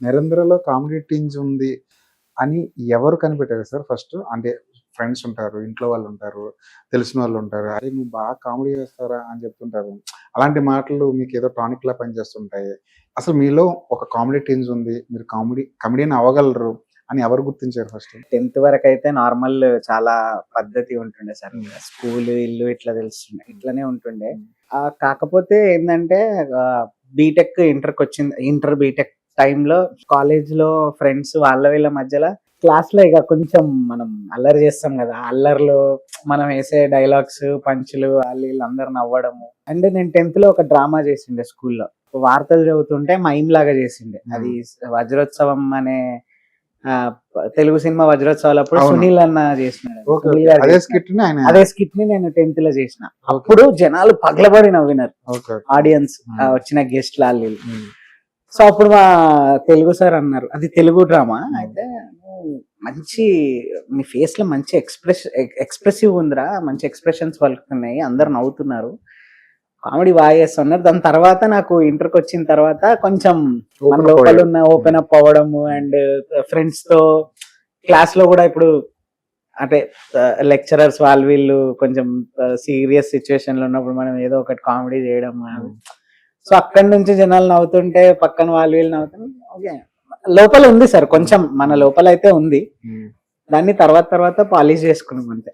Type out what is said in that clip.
నరేంద్రలో comedy teens ఉంది అని ఎవరు కనిపెట్టారు సార్? ఫస్ట్ అంటే ఫ్రెండ్స్ ఉంటారు ఇంట్లో వాళ్ళు ఉంటారు తెలిసిన వాళ్ళు ఉంటారు. అరే నువ్వు బాగా కామెడీ చేస్తారా అని చెప్తుంటారు. అలాంటి మాటలు మీకు ఏదో టానిక్ లా పనిచేస్తుంటాయి. అసలు మీలో ఒక కామెడీ టీన్స్ ఉంది మీరు కామెడీ కమెడియన్ అవ్వగలరు అని ఎవరు గుర్తించారు ఫస్ట్? టెన్త్ వరకు అయితే నార్మల్ చాలా పద్ధతి ఉంటుండే సార్. స్కూల్ ఇల్లు ఇట్లా తెలుస్తుండే ఇట్లానే ఉంటుండే. కాకపోతే ఏంటంటే బీటెక్ ఇంటర్కి వచ్చింది ఇంటర్ బీటెక్ టైంలో కాలేజ్లో ఫ్రెండ్స్ వాళ్ళ వీళ్ళ మధ్యలో క్లాస్లో ఇక కొంచెం మనం అల్లరి చేస్తాం కదా అల్లర్లు మనం వేసే డైలాగ్స్ పంచులు వాళ్ళు వీళ్ళు అందరు నవ్వడము. అండ్ నేను టెన్త్లో ఒక డ్రామా చేసిండే స్కూల్లో. వార్తలు చదువుతుంటే మైమ్ లాగా చేసిండే. అది వజ్రోత్సవం అనే తెలుగు సినిమా వజ్రోత్సవాలప్పుడు. సునీల్ అన్న చేసినాడు. అదే. స్కిట్ని ఆయన అదే స్కిట్ని నేను టెన్త్లో చేసిన. అప్పుడు జనాలు పగలబడి నవ్వినారు. Okay audience Hmm. వచ్చిన గెస్ట్ ఉమ్. సో అప్పుడు మా తెలుగు సార్ అన్నారు. అది తెలుగు డ్రామా. Hmm. అయితే మంచి నీ ఫేస్లో మంచి ఎక్స్ప్రెస్ ఎక్స్ప్రెసివ్ ఉందిరా. మంచి ఎక్స్ప్రెషన్స్ పలుకుతున్నాయి. అందరు నవ్వుతున్నారు. కామెడీ బాగా చేస్తున్నారు. దాని తర్వాత నాకు ఇంటర్కి వచ్చిన తర్వాత కొంచెం మన లోపల. ఉన్న ఓపెన్ అప్ అవ్వడము అండ్ ఫ్రెండ్స్తో క్లాస్లో కూడా ఇప్పుడు అంటే లెక్చరర్స్ వాళ్ళు వీళ్ళు కొంచెం సీరియస్ సిచ్యువేషన్లో ఉన్నప్పుడు మనం ఏదో ఒకటి కామెడీ చేయడం సో అక్కడి నుంచి జనాలు నవ్వుతుంటే పక్కన వాళ్ళు వీళ్ళు నవ్వుతుంటే ఓకే. లోపల ఉంది సార్ కొంచెం మన లోపల అయితే ఉంది. ఉమ్. దాన్ని తర్వాత తర్వాత పాలిష్ చేసుకున్నాం అంతే.